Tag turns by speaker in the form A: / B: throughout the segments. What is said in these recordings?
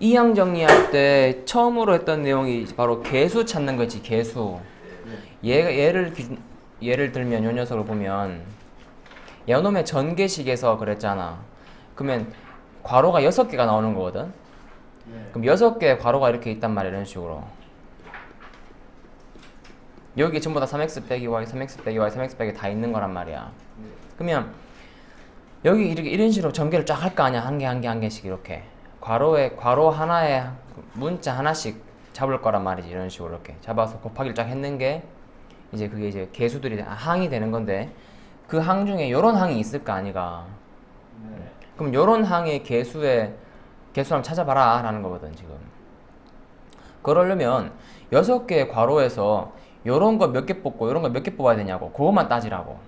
A: 이항 정리할 때 처음으로 했던 내용이 바로 개수 찾는 거지 개수. 얘, 얘를 기- 예를 들면 요 녀석을 보면 연놈의 전개식에서 그랬잖아. 그러면 괄호가 여섯 개가 나오는 거거든?
B: 네.
A: 그럼 여섯 개의 괄호가 이렇게 있단 말이야 이런 식으로. 여기 전부 다 3x 빼기 y, 3x 빼기 y, 3x 빼기 다 있는 거란 말이야. 그러면 여기 이렇게 이런 식으로 전개를 쫙 할 거 아니야? 한 개 한 개 한 개씩 이렇게 괄호에 괄호 하나에 문자 하나씩 잡을 거란 말이지 이런 식으로 이렇게 잡아서 곱하기를 쫙 했는 게 이제 그게 이제 개수들이 항이 되는 건데 그 항 중에 요런 항이 있을 거 아니가
B: 네.
A: 그럼 요런 항의 개수의 개수 한번 찾아봐라 라는 거거든 지금 그러려면 여섯 개의 괄호에서 요런 거 몇 개 뽑고 요런 거 몇 개 뽑아야 되냐고 그것만 따지라고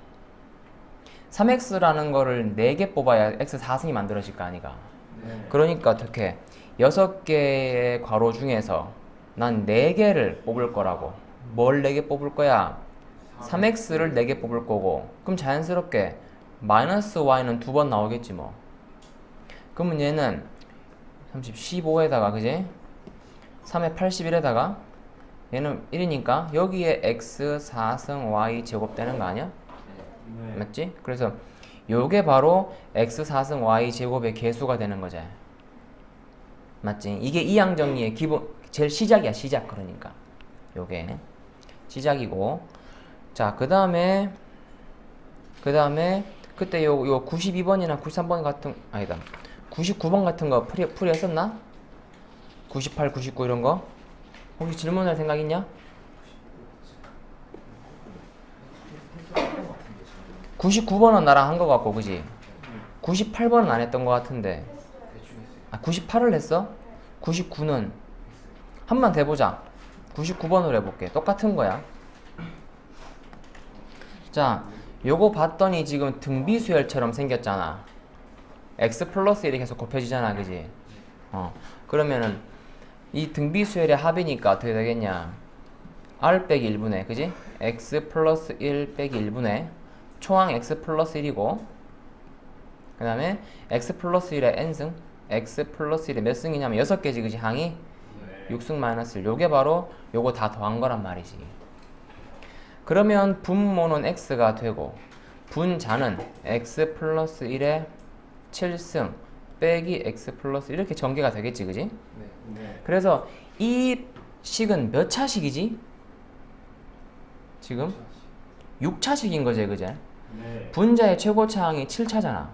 A: 3x라는 거를 4개 뽑아야 x 4승이 만들어질 거 아니가
B: 네.
A: 그러니까 어떻게 여섯 개의 괄호 중에서 난 4개를 뽑을 거라고 뭘 4개 뽑을 거야 3x를 4개 뽑을 거고 그럼 자연스럽게 마이너스 y는 두 번 나오겠지 뭐 그러면 얘는 30, 15에다가 그지? 3에 81에다가 얘는 1이니까 여기에 x 4승 y 제곱 되는 거 아니야?
B: 네.
A: 맞지? 그래서 요게 바로 x 4승 y 제곱의 개수가 되는 거지 맞지? 이게 이항 정리의 기본 제일 시작이야 시작 그러니까 요게 시작이고 자 그 다음에 그 다음에 그때 요, 요 92번이나 93번 같은 아니다 99번 같은 거 풀이, 풀이 했었나? 98, 99 이런 거 혹시 질문할 생각 있냐? 99번은 나랑 한 거 같고 그지? 98번은 안 했던 거 같은데. 아 98을 했어? 99는 한 번 대보자 99번으로 해볼게 똑같은 거야 자 요거 봤더니 지금 등비수열처럼 생겼잖아 x 플러스 1이 계속 곱해지잖아 그지? 어 그러면은 이 등비수열의 합이니까 어떻게 되겠냐 r 빼기 1분의 그지? x 플러스 1 빼기 1분의 초항 x 플러스 1이고 그 다음에 x 플러스 1의 n승 x 플러스 1의 몇 승이냐면 6개지 그지 항이
B: 네.
A: 6승 마이너스 1 요게 바로 요거 다 더한 거란 말이지 그러면 분모는 x가 되고 분자는 x 플러스 1의 7승 빼기 x 플러스 이렇게 전개가 되겠지 그지?
B: 네. 네.
A: 그래서 이 식은 몇 차식이지? 지금 6차식인 거지 그제?
B: 네.
A: 분자의 최고차항이 7차잖아.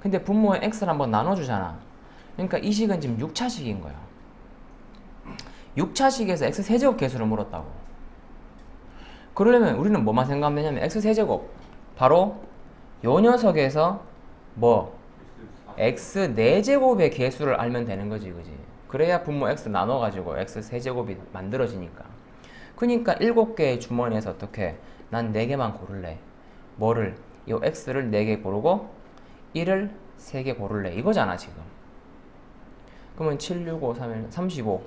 A: 근데 분모의 x를 한번 나눠주잖아. 그러니까 이 식은 지금 6차식인 거야. 6차식에서 x 세제곱 개수를 물었다고. 그러려면 우리는 뭐만 생각하면 되냐면 x 세제곱 바로 요 녀석에서 뭐 x 4제곱의 개수를 알면 되는 거지 그지 그래야 분모 x 나눠가지고 x 세제곱이 만들어지니까 그니까 7개의 주머니에서 어떻게 난 4개만 고를래 뭐를 이 x를 4개 고르고 1을 3개 고를래 이거잖아 지금 그러면 7, 6, 5, 3, 1, 35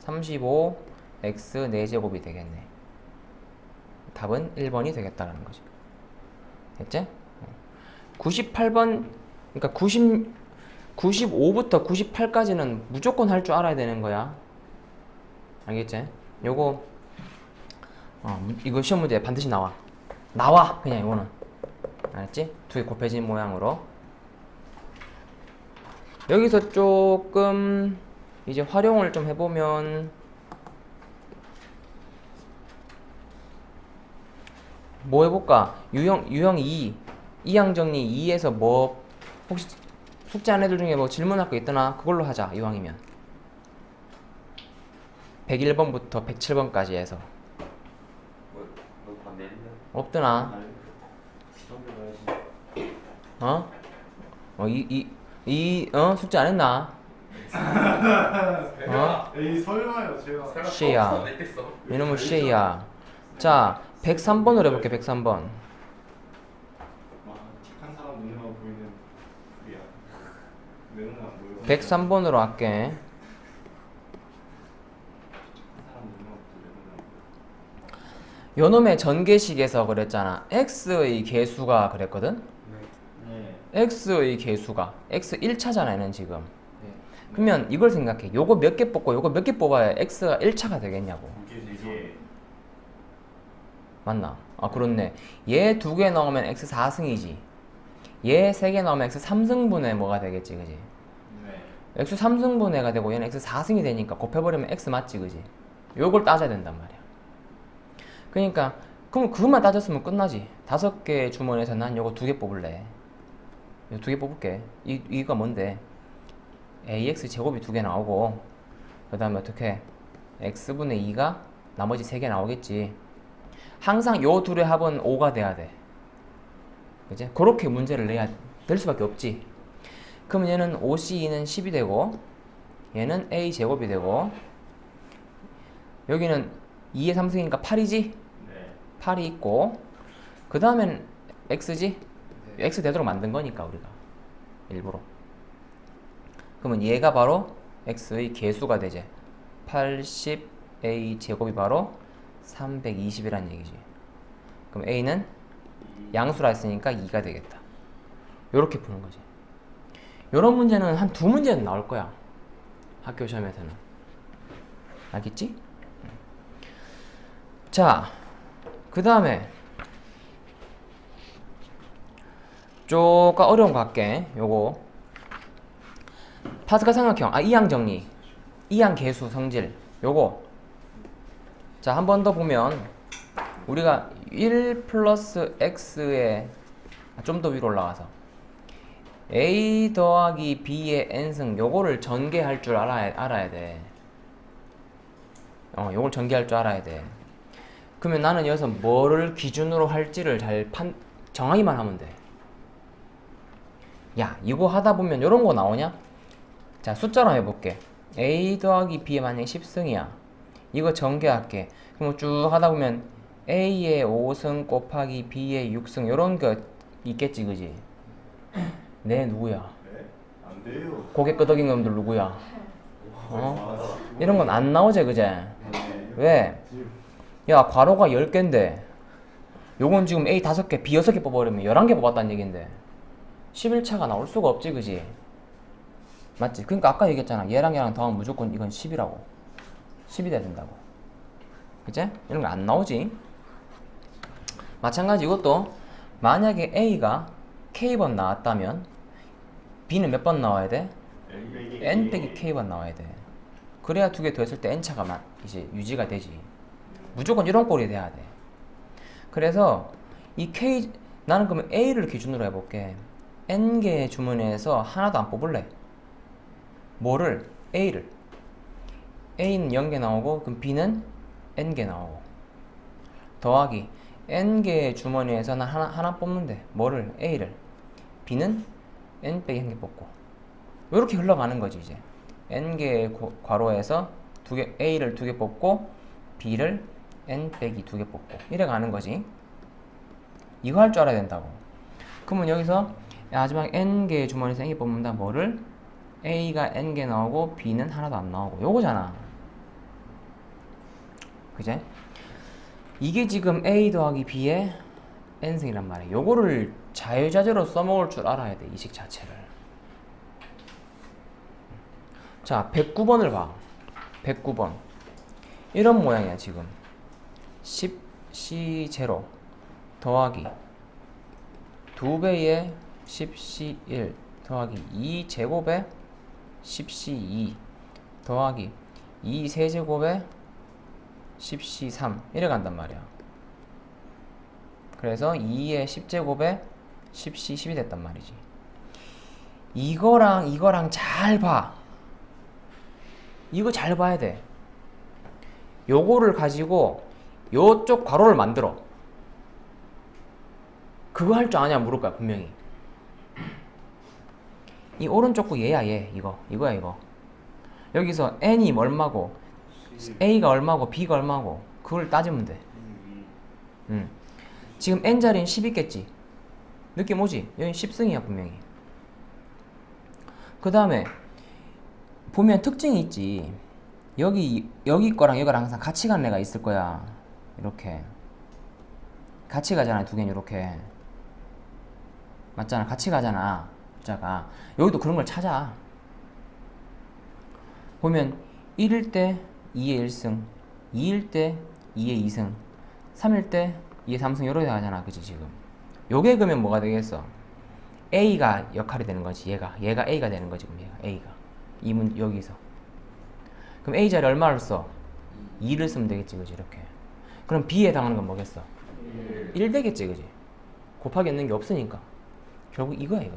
A: 35 x 4제곱이 되겠네 답은 1번이 되겠다라는 거지 됐지? 98번 그러니까 90 95부터 98까지는 무조건 할 줄 알아야 되는 거야. 알겠지? 요거 어, 무- 이거 시험 문제 반드시 나와. 나와 그냥 이거는. 알았지? 두 개 곱해진 모양으로. 여기서 조금 이제 활용을 좀 해보면 뭐 해볼까? 유형 유형 2 이항 정리 2에서 뭐 혹시 숙제 안 애들 중에 뭐 질문할 거 있더나 그걸로 하자 이왕이면 101번부터 107번까지 해서? 없더나. 어? 어 이 이 이 어? 숙제 안 했나? 어?
C: 에이 설마요 제가.
A: 씨야. 이놈의 씨야. 자 103번으로 해볼게 103번.
C: 와 착한 사람 눈에만 보이는 우리야. 내 눈에 안 보여.
A: 103번으로 할게
C: 착한 사람 눈에만 보여 내 눈에 안 보여
A: 요놈의 전개식에서 그랬잖아 x의 개수가 그랬거든
B: 네.
A: x의 개수가 x 1차잖아 얘는 지금
B: 네.
A: 그러면 이걸 생각해. 요거 몇 개 뽑고 요거 몇 개 뽑아야 x가 1차가 되겠냐고.
C: 이게
A: 맞나? 아 그렇네. 얘 두 개 넣으면 x 4승이지. 얘 세 개 넣으면 x 3승분의 뭐가 되겠지, 그지?
C: 네.
A: x 3승분의가 되고 얘는 x 4승이 되니까 곱해버리면 x 맞지, 그지? 요걸 따져야 된단 말이야. 그러니까 그럼 그것만 따졌으면 끝나지. 다섯 개 주머니에서 난 요거 두 개 뽑을래. 요두개 뽑을게. 이 이거 뭔데? ax 제곱이 두 개 나오고 그 다음에 어떻게 x분의 2가 나머지 세 개 나오겠지. 항상 요 둘의 합은 5가 돼야 돼. 그지? 그렇게 문제를 내야 될 수밖에 없지. 그러면 얘는 5c는 10이 되고 얘는 a 제곱이 되고 여기는 2의 3승이니까 8이지?
C: 네.
A: 8이 있고 그 다음엔 x지? x 되도록 만든 거니까 우리가. 일부러. 그러면 얘가 바로 x의 개수가 되지. 80a 제곱이 바로 320이란 얘기지. 그럼 a는 양수라 했으니까 2가 되겠다. 요렇게 푸는 거지. 요런 문제는 한 두 문제는 나올 거야. 학교 시험에서는. 알겠지? 자, 그 다음에 조금 어려운 거 할게. 요거 파스칼 삼각형, 아 이항 정리, 이항 계수 성질. 요거 자 한 번 더 보면 우리가 1 플러스 x에 좀더 위로 올라가서 a 더하기 b의 n승 요거를 전개할 줄 알아야 알아야 돼. 어, 요걸 전개할 줄 알아야 돼. 그러면 나는 여기서 뭐를 기준으로 할지를 잘 판, 정하기만 하면 돼. 야, 이거 하다 보면 이런 거 나오냐? 자, 숫자로 해볼게. a 더하기 b에 만약에 10승이야. 이거 전개할게. 그럼 쭉 하다 보면 a의 5승 곱하기 b의 6승 이런 거 있겠지, 그지? 내 누구야?
C: 네? 안 돼요.
A: 고개 끄덕인 놈들 누구야? 어?
C: 아,
A: 이런 건 안 나오지, 그제?
C: 네.
A: 왜? 야, 괄호가 10개인데, 요건 지금 A 5개, B 6개 뽑아버리면 11개 뽑았다는 얘기인데, 11차가 나올 수가 없지, 그지? 맞지? 그러니까 아까 얘기했잖아. 얘랑 얘랑 더하면 무조건 이건 10이라고. 10이 돼야 된다고. 그치? 이런 거 안 나오지? 마찬가지 이것도, 만약에 A가 K번 나왔다면, B는 몇 번 나와야 돼? n 빼기 k만 나와야 돼. 그래야 두 개 더했을 때 n차가 만 이제 유지가 되지. 무조건 이런 꼴이 돼야 돼. 그래서 이 k 나는 그러면 a를 기준으로 해볼게. n 개의 주문에서 하나도 안 뽑을래. 뭐를? A를. A는 0개 나오고 그럼 b는 n 개 나오고. 더하기. N 개의 주머니에서 난 하나 하나 뽑는데. 뭐를? A를. B는 n 빼기 한 개 뽑고. 이렇게 흘러가는 거지 이제. N 개의 고- 괄호에서 두 개 a를 두 개 뽑고 b를 n 빼기 두 개 뽑고 이래 가는 거지. 이거 할 줄 알아야 된다고. 그러면 여기서 마지막 n 개의 주머니에서 n 개 뽑는다. 뭐를? A가 n 개 나오고 b는 하나도 안 나오고. 요거잖아. 그제? 이게 지금 a 더하기 b의 n승이란 말이야. 요거를 자유자재로 써먹을 줄 알아야 돼 이식 자체를. 자, 109번을 봐. 109번. 이런 모양이야, 지금. 10C0 더하기 2배의 10C1 더하기 2제곱의 10C2 더하기 2 세제곱의 10C3 이래 간단 말이야. 그래서 2의 10제곱에 10C10이 됐단 말이지. 이거랑 이거랑 잘 봐. 이거 잘 봐야 돼. 요거를 가지고 요쪽 괄호를 만들어. 그거 할 줄 아냐 물을 거야 분명히. 이 오른쪽 거 얘야 얘 이거 이거야 이거. 여기서 n이 얼마고 a가 얼마고 b가 얼마고 그걸 따지면 돼. 음. 지금 n 자리는 10 있겠지. 느낌 오지? 여기 10승이야 분명히. 그 다음에 보면 특징이 있지. 여기 여기 거랑 여기랑 항상 같이 가는 애가 있을 거야. 이렇게 같이 가잖아 두 개는 이렇게 맞잖아 같이 가잖아 숫자가 여기도 그런 걸 찾아 보면 1일 때 2의 1승, 2일 때 2의 2승, 3일 때 2의 3승 이렇게 가잖아. 그치 지금. 요게 그러면 뭐가 되겠어? A가 역할이 되는 거지. 얘가. 얘가 A가 되는 거지. 그럼 얘가 A가. 이문 여기서. 그럼 A 자리 얼마를 써? 2를 쓰면 되겠지. 그지 이렇게. 그럼 B에 해당하는 건 뭐겠어? 1 되겠지. 그지? 곱하기 있는 게 없으니까. 결국 이거야 이거.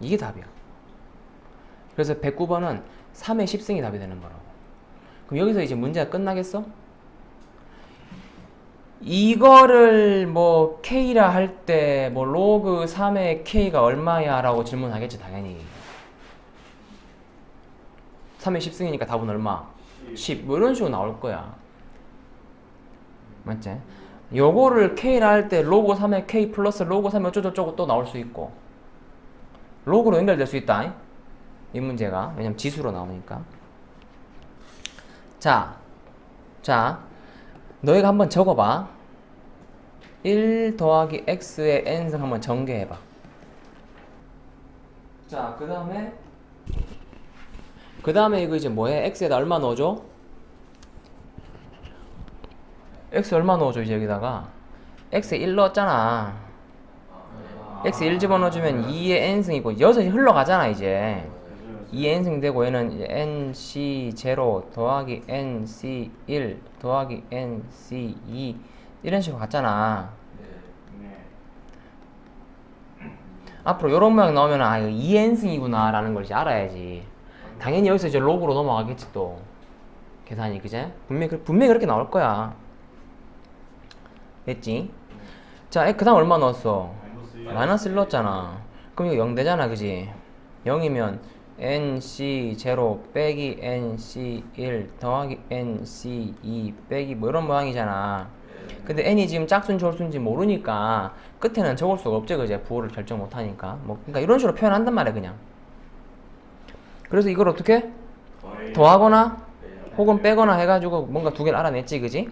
A: 이게 답이야. 그래서 109번은 3의 10승이 답이 되는 거라고. 그럼 여기서 이제 문제가 끝나겠어? 이거를 뭐 K라 할 때 뭐 로그 3의 K가 얼마야? 라고 질문하겠지 당연히 3의 10승이니까 답은 얼마? 10. 뭐 이런 식으로 나올 거야 맞지? 요거를 K라 할 때 로그 3의 K 플러스 로그 3의 어쩌고저쩌고 또 나올 수 있고. 로그로 연결될 수 있다. 이 문제가. 왜냐면 지수로 나오니까. 자, 자. 너희가 한번 적어봐. 1 더하기 x의 n승 한번 전개해봐. 자 그 다음에 그 다음에 이거 이제 뭐해? x에다 얼마 넣어줘? X 얼마 넣어줘 이제 여기다가? X에 1 넣었잖아. X 1 집어넣어주면 2의 n승이고 6이 흘러가잖아 이제. 2의 n승 되고 얘는 이제 nc0 더하기 nc1 더하기 nc2 이런 식으로 갔잖아.
C: 네.
A: 앞으로 요런 모양 나오면 아 이거 2n승이구나 라는 걸 이제 알아야지. 당연히 여기서 이제 로그로 넘어가겠지 또. 계산이 그제? 분명히, 그- 분명히 그렇게 나올 거야 됐지? 자, 그 다음 얼마 넣었어?
C: 마이너스
A: 마이너스 1 넣었잖아. 그럼 이거 0 되잖아 그지? 0이면 nc0 빼기 nc1 더하기 nc2 빼기 뭐 이런 모양이잖아. 근데 n이 지금 짝수인지 홀수인지 모르니까 끝에는 적을 수가 없지 그제 부호를 결정 못하니까. 뭐 그러니까 이런 식으로 표현한단 말이야 그냥. 그래서 이걸 어떻게? 더하거나 혹은 빼거나 해가지고 뭔가 두 개를 알아냈지 그지?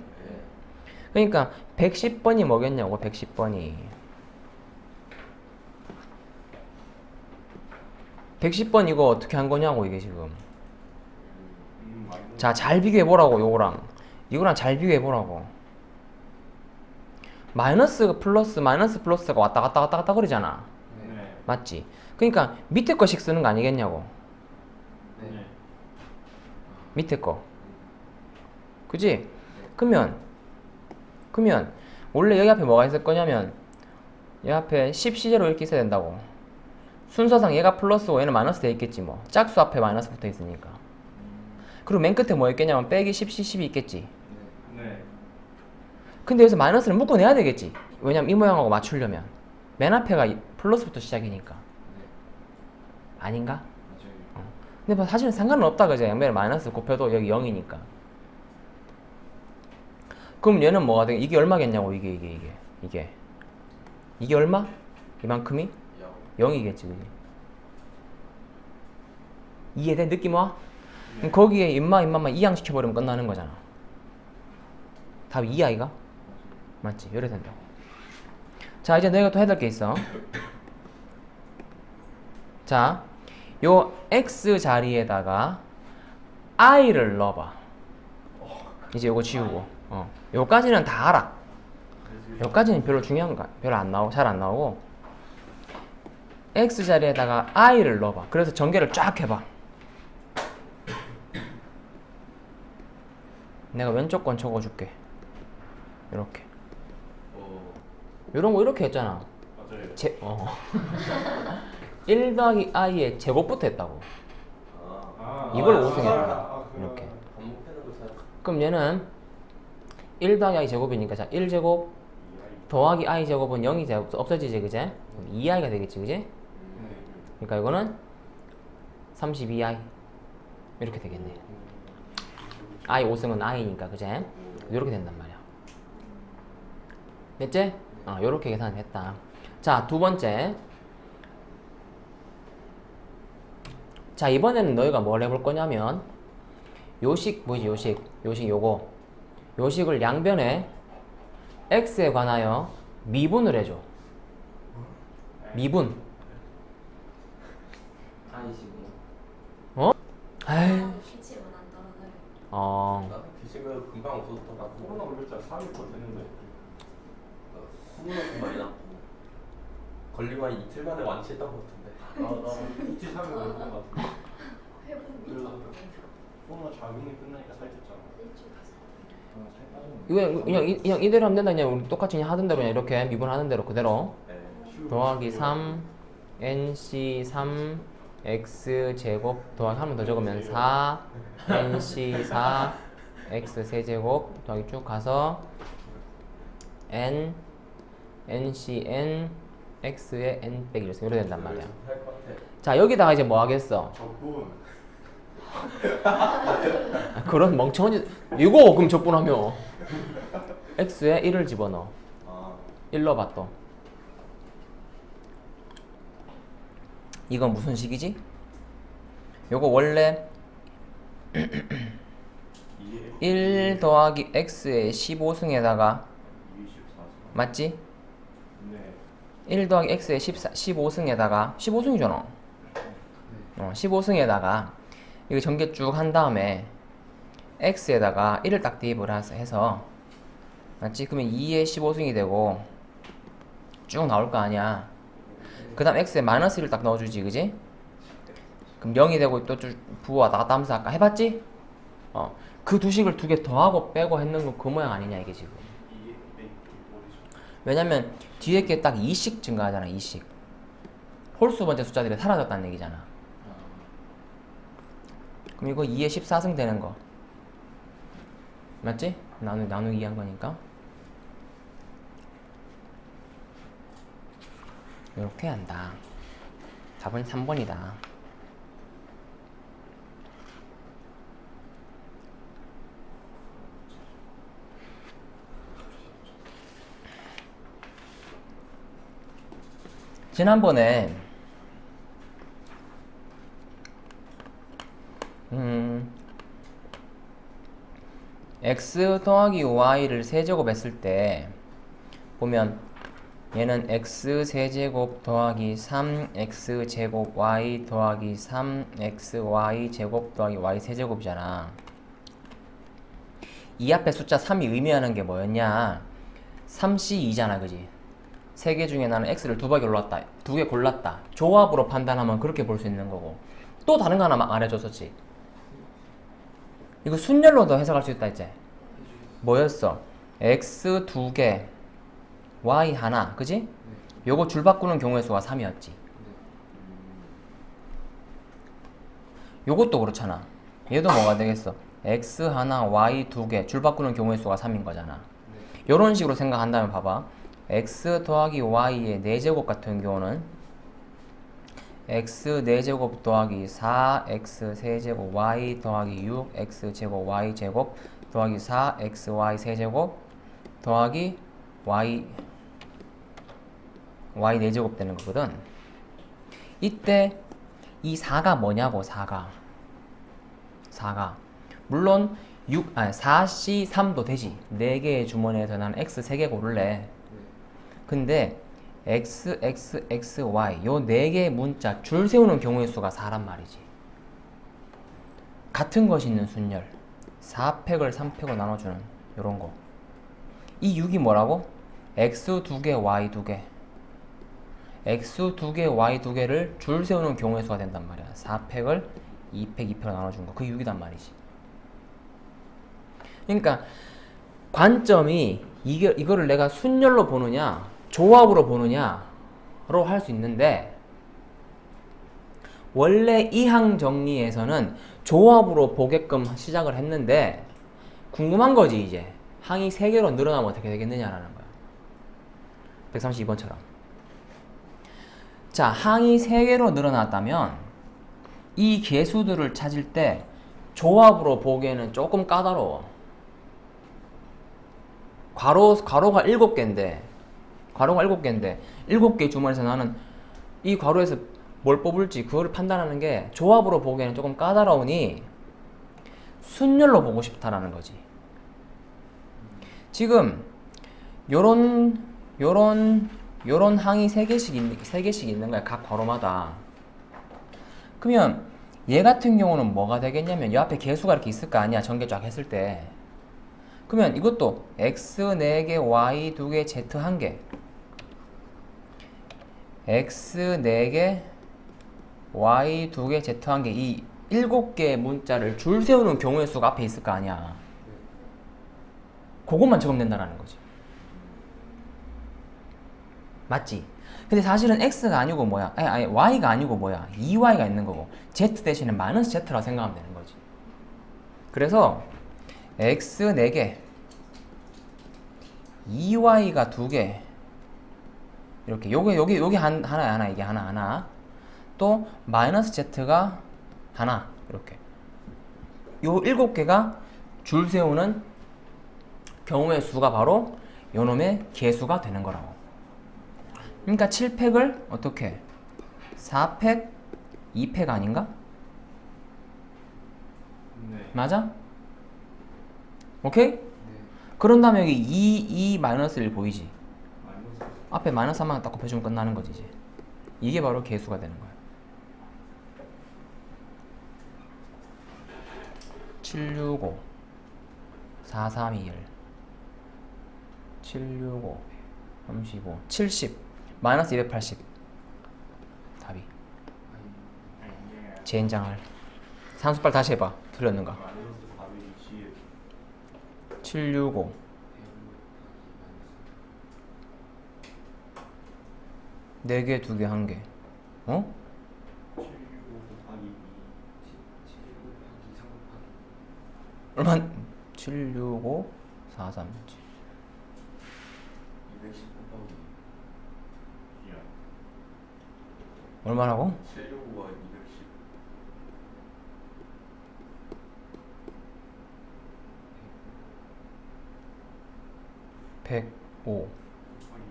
A: 그러니까 110번이 뭐겠냐고 110번이 110번 이거 어떻게 한 거냐고 이게 지금 자 잘 비교해 보라고 요거랑 이거랑 잘 비교해 보라고 마이너스 플러스 마이너스 플러스가 왔다 갔다 갔다 갔다 그러잖아
C: 네.
A: 맞지? 그러니까 밑에 거씩 쓰는 거 아니겠냐고
C: 네.
A: 밑에 거 그지? 그러면 그러면 원래 여기 앞에 뭐가 있을 거냐면 여기 앞에 10시제로 이렇게 있어야 된다고. 순서상 얘가 플러스고 얘는 마이너스 돼 있겠지 뭐. 짝수 앞에 마이너스 붙어 있으니까. 그리고 맨 끝에 뭐 있겠냐면 빼기 10시 10이 있겠지.
C: 네.
A: 근데 여기서 마이너스를 묶어내야 되겠지. 왜냐면 이 모양하고 맞추려면. 맨 앞에가 이- 플러스부터 시작이니까. 아닌가? 근데 뭐 사실은 상관은 없다 그죠? 양면에 마이너스 곱해도 여기 0이니까 그럼 얘는 뭐가 돼? 이게 얼마겠냐고 이게 이게 이게 이게 이게 얼마? 이만큼이? 0 이겠지 그지? 이해돼? 느낌 와? 그럼 거기에 임마 임마만 이항시켜버리면 끝나는 거잖아 답이 이 아이가? 맞지? 이래 된다고 자 이제 너희가 또 해야 될 게 있어 자, 요 x 자리에다가 i를 넣어봐. 이제 요거 지우고. 어. 요까지는 다 알아. 요까지는 별로 중요한 거 별로 안 나오고 잘 안 나오고. x 자리에다가 i를 넣어봐. 그래서 전개를 쫙 해봐. 내가 왼쪽 건 적어줄게. 이렇게. 요런 거 이렇게 했잖아.
C: 맞아요.
A: 제, 어. 1 더하기 i의 제곱부터 했다고.
C: 아,
A: 이걸
C: 아,
A: 오승했다.
C: 아, 그-
A: 이렇게. 그럼 얘는 1 더하기 i 제곱이니까 자 1제곱 더하기 i 제곱은 0이 제 없어지지 그제? 2i가 되겠지 그제?
C: 네.
A: 그러니까 이거는 32i 이렇게 되겠네. i 5승은 i니까 그제? 이렇게 된단 말이야. 됐지? 어, 요렇게 계산을 했다. 자, 두 번째. 자, 이번에는 너희가 뭘 해볼 거냐면 요식 뭐지 요식 요식 요거 요식을 양변에 x에 관하여 미분을 해줘 미분 아이.
D: 떨어져요.
A: 어.
B: 나도 기식은 금방 없어졌더라고.
C: 코로나 걸렸잖아 3일 거 됐는데
B: 코로나 많이 났고 걸리고 한 이틀 만에 완치했던 것 같은데.
C: 아나 이틀 3일 걸린 것 같은데
D: 회복
C: 그래서
D: 미쳤거든요.
C: 코로나 작용이 끝나니까 살쪘잖아
D: 일주일. 어,
C: 살 빠졌네
A: 이거 그냥, 이- 그냥 이대로 하면 된다. 그냥 우리 똑같이 그냥 하던 대로 그냥 이렇게 미분하는 대로 그대로.
B: 네.
A: 더하기 3 nc 3 x 제곱 더하기 한 번 더 적으면 4 nc 4 x 세제곱 더하기 쭉 가서 n nc n x의 n 빼기 이렇게 된단 말이야. 자 여기다가 이제 뭐 하겠어?
C: 적분
A: 아, 그런 멍청한 짓 이거 그럼 적분하며 x에 1을 집어넣어. 아1 넣어봐 또. 이건 무슨 식이지? 요거 원래
C: 이게
A: 1 더하기 x의 15승에다가
C: 24죠
A: 맞지?
C: 네
A: 1 더하기 x의 14, 15승에다가 15승이잖아. 어, 15승에다가 이거 전개 쭉 한 다음에 x에다가 1을 딱 대입을 해서- 맞지? 그러면 2의 15승이 되고 쭉 나올 거 아니야. 그 다음 x에 마이너스 1을 딱 넣어주지, 그지? 그럼 0이 되고 또쭉 부호와 나갔다 하면서 아까 해봤지? 어, 그 두 식을 두 개 더하고 빼고 했는 거그 모양 아니냐, 이게 지금. 왜냐면 뒤에 게 딱 2씩 증가하잖아 2씩 홀수 번째 숫자들이 사라졌다는 얘기잖아 이거 2에 14승 되는 거. 맞지? 나누, 나누기 한 거니까. 이렇게 한다. 답은 3번이다. 지난번에 음, x 더하기 y를 세제곱했을 때 보면 얘는 x 세제곱 더하기 3x 제곱 y 더하기 3xy 제곱 더하기 y 세제곱이잖아. 이 앞에 숫자 3이 의미하는 게 뭐였냐? 3c2잖아, 그지? 세 개 중에 나는 x를 두 개 골랐다. 두 개 골랐다. 조합으로 판단하면 그렇게 볼 수 있는 거고. 또 다른 거 하나 막 말해줬었지. 이거 순열로도 해석할 수 있다 했지. 뭐였어? x 두 개, y 하나, 그지? 요거 줄 바꾸는 경우의 수가 3이었지. 요것도 그렇잖아. 얘도 뭐가 되겠어? x 하나, y 두 개, 줄 바꾸는 경우의 수가 3인 거잖아. 요런 식으로 생각한다면 봐봐. x 더하기 y의 4제곱 같은 경우는 x 4제곱 더하기 4x 세제곱 y 더하기 6x 제곱 y 제곱 더하기 4xy 세제곱 더하기 y y 4제곱 되는 거거든. 이때 이 4가 뭐냐고 4가 4가 물론 6 아니 4c 3도 되지. 4개의 주머니에서 나는 x 3개 고를래. 근데 x, x, x, y 요네 개의 문자 줄 세우는 경우의 수가 4란 말이지. 같은 것이 있는 순열 4팩을 3팩으로 나눠주는 요런 거. 이 6이 뭐라고? x 두 개, y 두 개. x 두 개, y 두 개를 줄 세우는 경우의 수가 된단 말이야. 4팩을 2팩, 2팩으로 나눠준 거. 그게 6이단 말이지. 그러니까 관점이 이게, 이거를 내가 순열로 보느냐 조합으로 보느냐로 할 수 있는데 원래 이항 정리에서는 조합으로 보게끔 시작을 했는데 궁금한 거지 이제. 항이 3개로 늘어나면 어떻게 되겠느냐라는 거야. 132번처럼. 자 항이 3개로 늘어났다면 이 개수들을 찾을 때 조합으로 보기에는 조금 까다로워. 괄호, 괄호가 7개인데 괄호가 7개인데 7개 주머니에서 나는 이 괄호에서 뭘 뽑을지 그거를 판단하는 게 조합으로 보기에는 조금 까다로우니 순열로 보고 싶다라는 거지. 지금 요런 요런 요런 항이 세 개씩 있는 세 개씩 있는 거야 각 괄호마다. 그러면 얘 같은 경우는 뭐가 되겠냐면 이 앞에 개수가 이렇게 있을 거 아니야 전개 쫙 했을 때 그러면 이것도 x 4개 y 2개 z 1개 x 4개 y 2개 z 1개 이 7개의 문자를 줄 세우는 경우의 수가 앞에 있을 거 아니야 그것만 적으면 된다는 거지 맞지? 근데 사실은 x가 아니고 뭐야? 아니, 아니 y가 아니고 뭐야? 2y가 있는 거고 z 대신에 마이너스 z라고 생각하면 되는 거지. 그래서 x 4개 2y가 2개 이렇게 요게 요게 요게 한, 하나야 하나 이게 하나 하나 또 마이너스 z가 하나 이렇게 요 일곱 개가 줄 세우는 경우의 수가 바로 요놈의 개수가 되는 거라고. 그러니까 7팩을 어떻게 4팩 2팩 아닌가?
C: 네.
A: 맞아? 오케이? 그런 다음에 여기 2, 2 마이너스 1 보이지?
C: 마이너스
A: 앞에 마이너스 한만 딱 곱해주면 끝나는 거지 이제 이게 바로 개수가 되는 거야 765 4321 765 35 70 마이너스 280 답이. 젠장을. 산수빨 다시 해봐. 틀렸는가?
C: 마이너스 420
A: 765 4개, 2개, 1개. 어?
C: 765 곱하기 2
A: 얼마? 765 43
B: 210 곱하기
C: 이야.
A: 얼마라고?
B: 765가 210
A: 105
C: 곱하기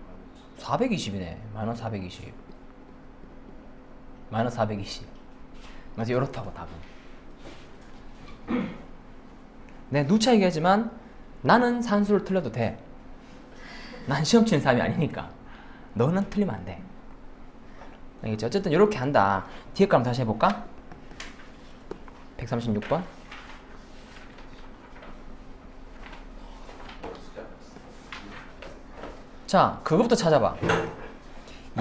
C: 마이너스
A: 420이네 마이너스 420 마이너스 420 맞아 이렇다고 답은 내 누차 얘기하지만 나는 산수를 틀려도 돼 난 시험 치는 사람이 아니니까 너는 틀리면 안 돼 알겠지? 어쨌든 이렇게 한다 뒤에 거 한번 다시 해볼까? 136번 자, 그것부터 찾아봐.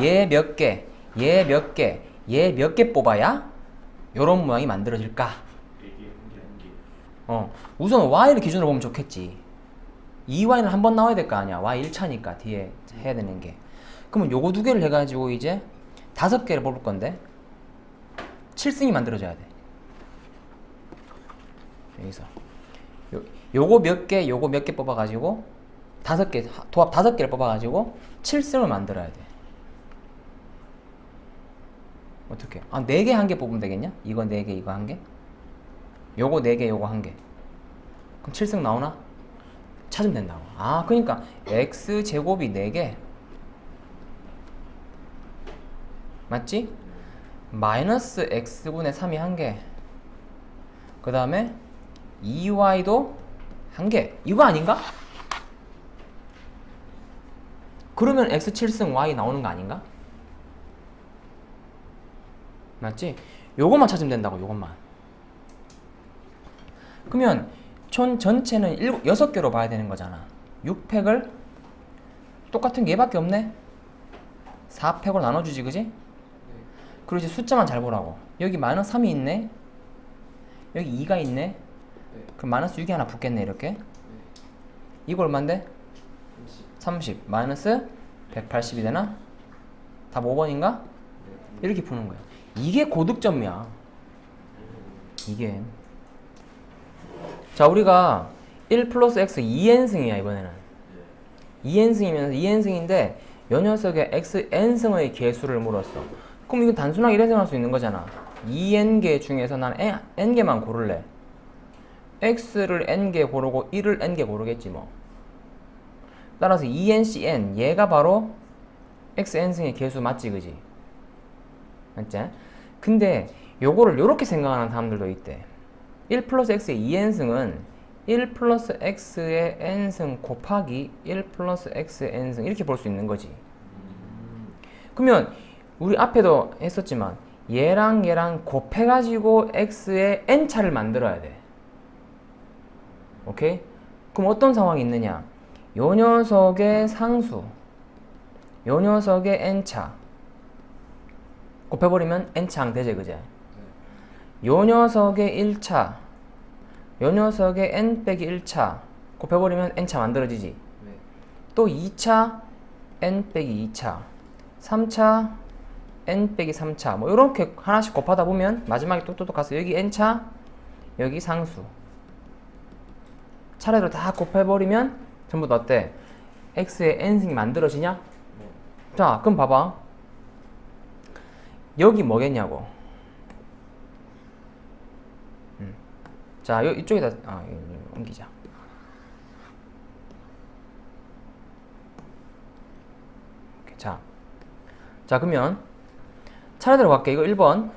A: 얘 몇 개, 얘 몇 개, 얘 몇 개 뽑아야 요런 모양이 만들어질까?
C: 4개, 1개, 1개.
A: 어, 우선 y를 기준으로 보면 좋겠지. 2y는 한 번 나와야 될 거 아니야. y 1차니까 뒤에 해야 되는 게. 그러면 요거 두 개를 해가지고 이제 다섯 개를 뽑을 건데 7승이 만들어져야 돼. 여기서 요, 요거 몇 개, 요거 몇 개 뽑아가지고 다섯 개 하- 도합 다섯 개를 뽑아가지고 7승을 만들어야 돼. 어떻게? 아, 네 개 한 개 뽑으면 되겠냐? 이거 네 개, 이거 한 개? 요거 네 개, 요거 한 개. 그럼 7승 나오나? 찾으면 된다고. 아, 그러니까 x 제곱이 4개. 맞지? 마이너스 x분의 3이 한 개. 그 다음에 2y도 한 개. 이거 아닌가? 그러면 x 7승 y 나오는 거 아닌가? 맞지? 요것만 찾으면 된다고, 요것만. 그러면 총 전체는 7, 6개로 봐야 되는 거잖아. 6팩을 똑같은 게 얘밖에 없네? 4팩으로 나눠주지, 그지? 그리고 이제 숫자만 잘 보라고. 여기 마이너스 3이 있네? 여기 2가 있네? 그럼 마이너스 6이 하나 붙겠네, 이렇게? 이거 얼만데? 30 마이너스 180이 되나? 답 5번인가? 이렇게 푸는 거야. 이게 고득점이야. 이게. 자, 우리가 1 플러스 x 2n승이야, 이번에는. 2n승이면서 2n승인데 요 녀석의 xn승의 개수를 물었어. 그럼 이거 단순하게 이렇게 생각할 수 있는 거잖아. 2n개 중에서 난 n개만 고를래. x를 n개 고르고 1을 n개 고르겠지 뭐. 따라서 2ncn 얘가 바로 xn승의 개수 맞지 그지? 맞지? 근데 요거를 요렇게 생각하는 사람들도 있대 1 플러스 x의 2n승은 1 플러스 x의 n승 곱하기 1 플러스 x의 n승 이렇게 볼 수 있는 거지 그러면 우리 앞에도 했었지만 얘랑 얘랑 곱해가지고 x의 n차를 만들어야 돼. 오케이? 그럼 어떤 상황이 있느냐? 요 녀석의 상수, 요 녀석의 n차 곱해버리면 n차항 되지, 그제? 요 녀석의 1차, 요 녀석의 n 빼기 1차 곱해버리면 n차 만들어지지.
B: 네.
A: 또 2차 n 빼기 2차 3차 n 빼기 3차 뭐 이렇게 하나씩 곱하다 보면 마지막에 뚝뚝뚝 가서 여기 n차 여기 상수 차례로 다 곱해버리면 전부 다 어때? x의 n승이 만들어지냐?
B: 네.
A: 자 그럼 봐봐 여기 뭐겠냐고 자 요, 이쪽에다 아 이거 옮기자 이렇게, 자, 자 그러면 차례대로 갈게. 이거 1번.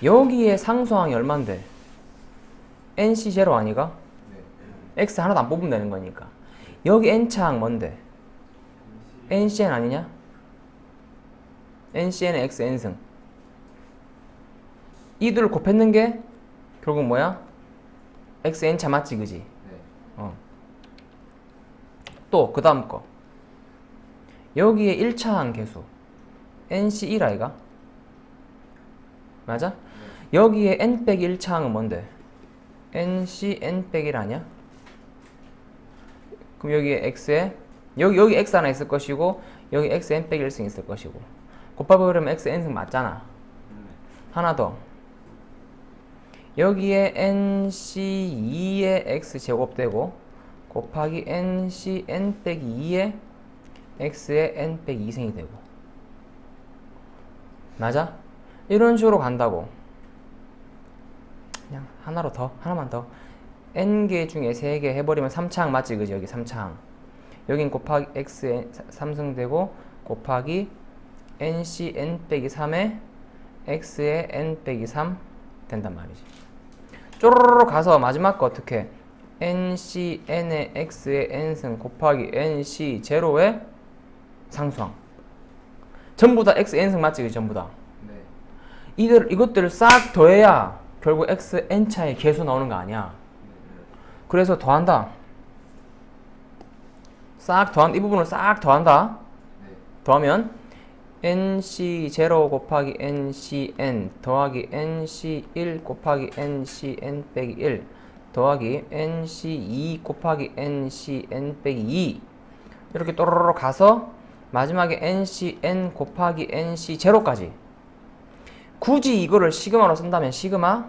A: 여기에 상수항이 얼만데? nc 제로 아니가?
B: 네.
A: x 하나도 안 뽑으면 되는 거니까. 여기 n차항 뭔데? ncn 아니냐? ncn의 x n승. 이들을 곱했는 게 결국 뭐야? x n차 맞지 그지?
B: 네.
A: 어. 또그 다음 거 여기에 1차항 개수 NC1 아이가? 맞아? 여기에 N 빼기 1차항은 뭔데? NC N 빼기 1 아니야? 그럼 여기에 X에 여기 여기 X 하나 있을 것이고 여기 X N 빼기 1승 있을 것이고 곱해버리면 X N승 맞잖아 하나 더 여기에 NC2의 X 제곱되고 곱하기 NC N 빼기 2의 X의 N 빼기 2승이 되고. 맞아? 이런 식으로 간다고. 그냥 하나로 더 하나만 더. N개 중에 3개 해버리면 3차항 맞지? 그지? 여기 3차항. 여긴 곱하기 X의 3승 되고 곱하기 NC N 빼기 3의 X의 N 빼기 3 된단 말이지 쪼로로로 가서 마지막 거 어떻게? NC N의 X의 N승 곱하기 NC 제로의 상수항. 전부 다 X N승 맞지 그지 전부 다?
B: 네.
A: 이들 이것들을 싹 더해야 결국 X N차의 개수 나오는 거 아니야. 그래서 더한다. 싹 더한 이 부분을 싹 더한다.
B: 네.
A: 더하면 nc0 곱하기 ncn 더하기 nc1 곱하기 ncn 빼기 1 더하기 nc2 곱하기 ncn 빼기 2 이렇게 또로로 가서 마지막에 ncn 곱하기 nc0까지 굳이 이거를 시그마로 쓴다면 시그마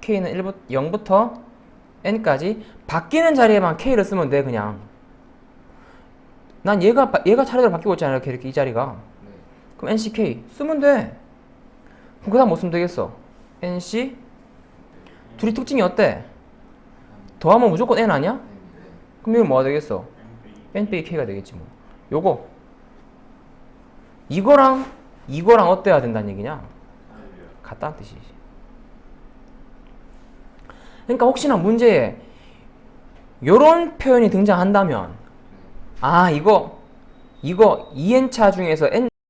A: k는 1부터 0부터 n까지 바뀌는 자리에만 k를 쓰면 돼 그냥 난 얘가 바- 얘가 차례대로 바뀌고 있잖아 이렇게 이렇게 이 자리가
B: 네.
A: 그럼 NCK 쓰면 돼 그럼 그 다음 뭐 쓰면 되겠어 NC 둘이 특징이 어때? 더하면 무조건 N 아니야?
B: 네. 네.
A: 그럼 이건 뭐가 되겠어? N 빼기 K가 되겠지 뭐 요거 이거랑 이거랑 어때야 된다는 얘기냐? 같다는 뜻이지 그러니까 혹시나 문제에 요런 표현이 등장한다면 아 이거 이거 2n차 중에서 n